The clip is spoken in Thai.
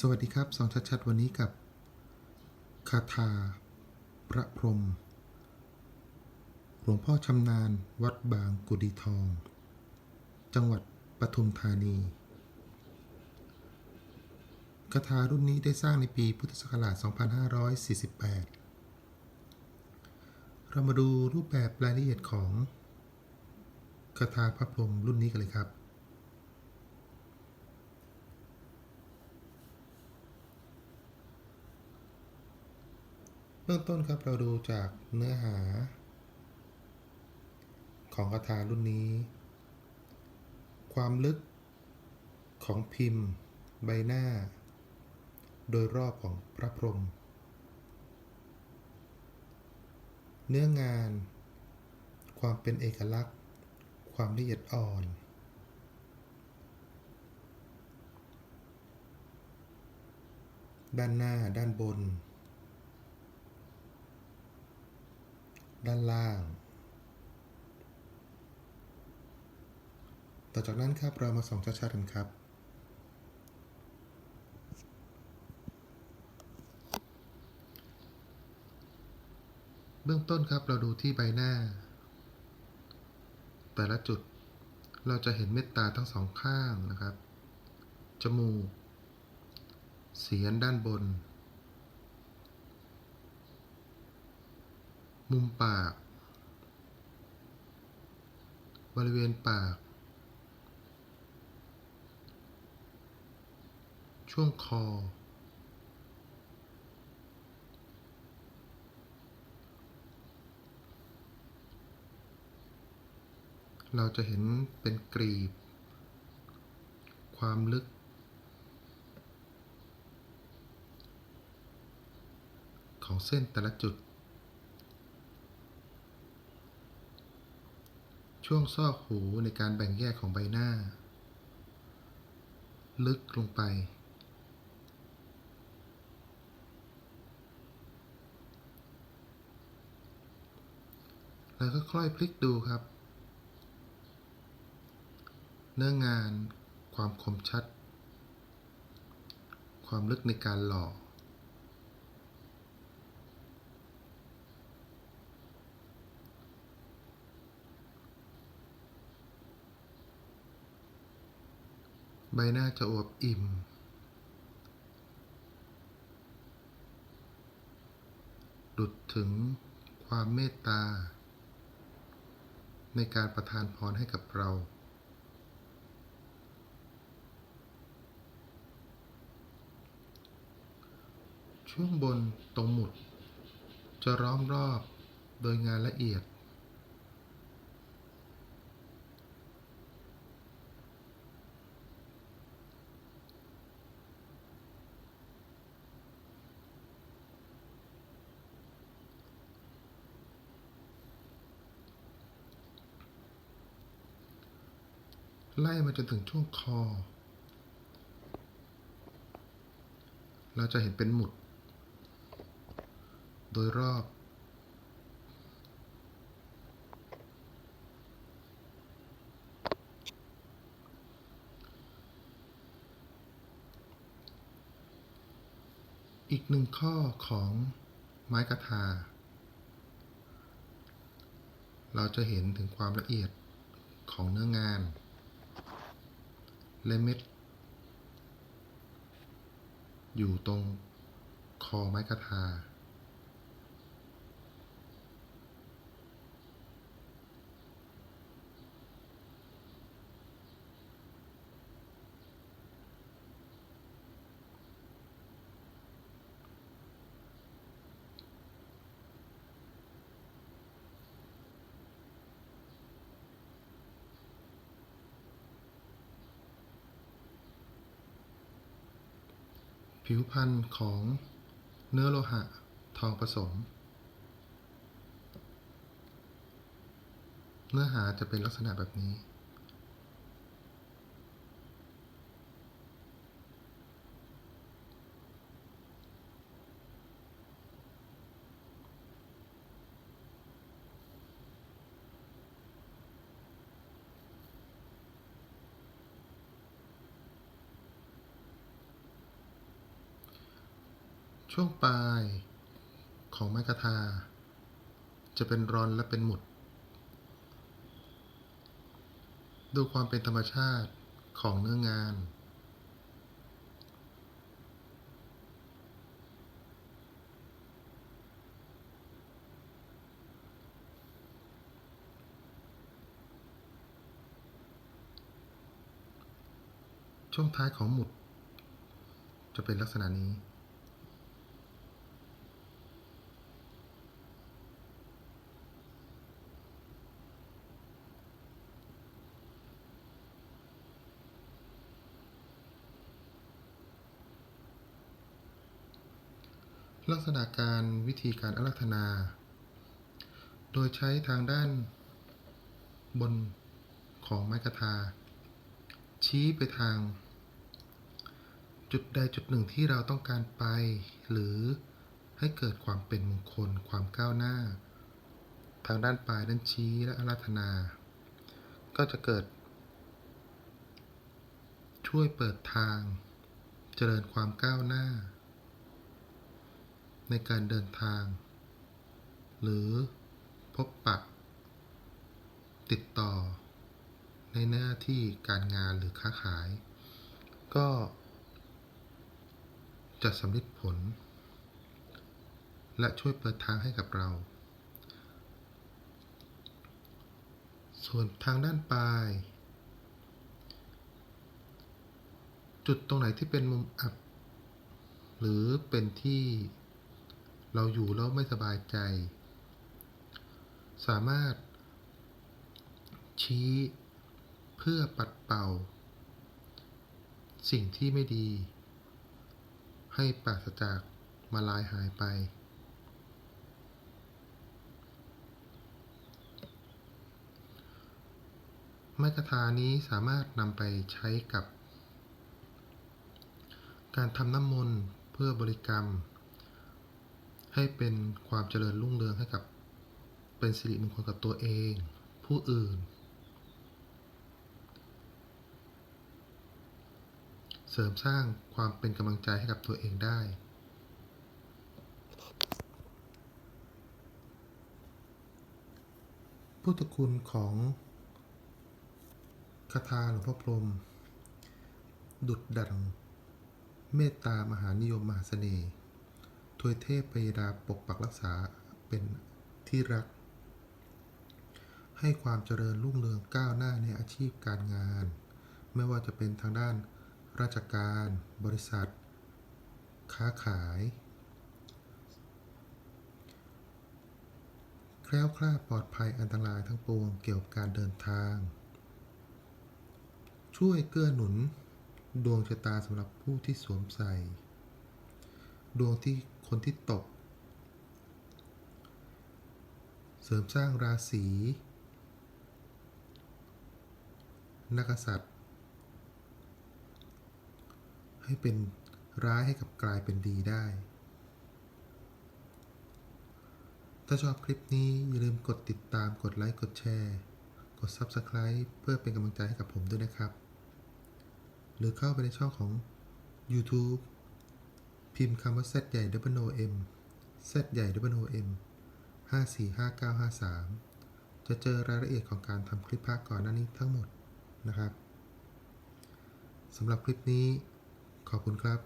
สวัสดีครับสองชัดๆ วันนี้กับ คาถา พระพรมหลวงพ่อชำนาญวัดบางกุดีทอง จังหวัดปทุมธานี คาถารุ่นนี้ได้สร้างในปีพุทธศักราช 2548 เรามาดูรูปแบบรายละเอียดของ คาถาพระพรมรุ่นนี้กันเลยครับ เบื้องต้นครับเราดูจากเนื้อหา ของคาถารุ่นนี้ ความลึกของพิมพ์ ใบหน้า โดยรอบของพระพรหมเนื้องาน ความเป็นเอกลักษณ์ ความละเอียดอ่อน ด้านหน้าด้านบน ด้านล่าง ต่อจากนั้นครับเรามาส่องชัดๆกันครับ เบื้องต้นครับเราดูที่ใบหน้า แต่ละจุดเราจะเห็นเม็ดตาทั้งสองข้างนะครับ จมูก เสียนด้านบน มุมปาก บริเวณปาก ช่วงคอ เราจะเห็นเป็นกรีบ ความลึกของเส้นแต่ละจุด ช่วงซอกหูในการแบ่งแยกของใบหน้า ลึกลงไป แล้วก็ค่อยพลิกดูครับ เนื้องานความคมชัด ความลึกในการหล่อ ใบหน้าจะอวบอิ่ม ดุดถึงความเมตตา ในการประทานพรให้กับเรา ช่วงบนตรงหมุด จะล้อมรอบโดยงานละเอียด ไล่มาจนถึงช่วงคอ เราจะเห็นเป็นหมุด โดยรอบ อีกหนึ่งข้อของไม้กระทา เราจะเห็นถึงความละเอียดของเนื้องาน และเม็ด อยู่ตรงคอไม้กระทา ผิวพันธุ์ของเนื้อโลหะทองผสม เนื้อหาจะเป็นลักษณะแบบนี้ ช่วงปลายของไม้กระทา จะเป็นรอนและเป็นหมุด ดูความเป็นธรรมชาติของเนื้องาน ช่วงท้ายของหมุด จะเป็นลักษณะนี้ ลักษณะการวิธีการอารัธนา โดยใช้ทางด้านบนของไม้กระทา ชี้ไปทาง จุดใดจุดหนึ่งที่เราต้องการไป หรือให้เกิดความเป็นมงคล ความก้าวหน้า ทางด้านปลายด้านชี้และอาราธนา ก็จะเกิด ช่วยเปิดทาง เจริญความก้าวหน้า ในการเดินทาง หรือพบปะติดต่อ ในหน้าที่การงานหรือค้าขาย ก็จะสำเร็จผล และช่วยเปิดทางให้กับเรา ส่วนทางด้านปลาย จุดตรงไหนที่เป็นมุมอับ หรือเป็นที่ เราอยู่แล้วไม่สบายใจ สามารถ ชี้เพื่อปัดเป่า สิ่งที่ไม่ดี ให้ปราศจากมาลายหายไปม้กระทานี้สามารถนำไปใช้กับ การทำน้ำมนต์เพื่อบริกรรม ให้เป็นความเจริญรุ่งเรืองให้กับเป็นสิริมงคลกับตัวเอง ผู้อื่น เสริมสร้างความเป็นกำลังใจให้กับตัวเองได้ พุทธคุณของคาถาหลวงพ่อพรม ดุดดังเมตตามหานิยมมหาเสน่ห์ วยเทพปยดาปกปักรักษาเป็นที่รัก ให้ความเจริญรุ่งเรืองก้าวหน้าในอาชีพการงาน ไม่ว่าจะเป็นทางด้านราชการ บริษัท ค้าขาย แคล้วคลาดปลอดภัยอันตรายทั้งปวงเกี่ยวกับการเดินทาง ช่วยเกื้อหนุน ดวงชะตาสำหรับผู้ที่สวมใส่ ดวงที่ คนที่ตก เสริมสร้างราศีนักษัตริย์ ให้เป็นร้ายให้กับกลายเป็นดีได้ ถ้าชอบคลิปนี้ อย่าลืมกดติดตามกดไลค์ กดแชร์ กด Subscribe เพื่อเป็นกำลังใจให้กับผมด้วยนะครับ หรือเข้าไปในช่องของ YouTube พิมพ์คำว่า Z ใหญ่ W O M Z ใหญ่ W O M 545953 จะเจอรายละเอียดของการทำคลิปภาคก่อนหน้านี้ทั้งหมดนะครับสำหรับคลิปนี้ขอบคุณครับ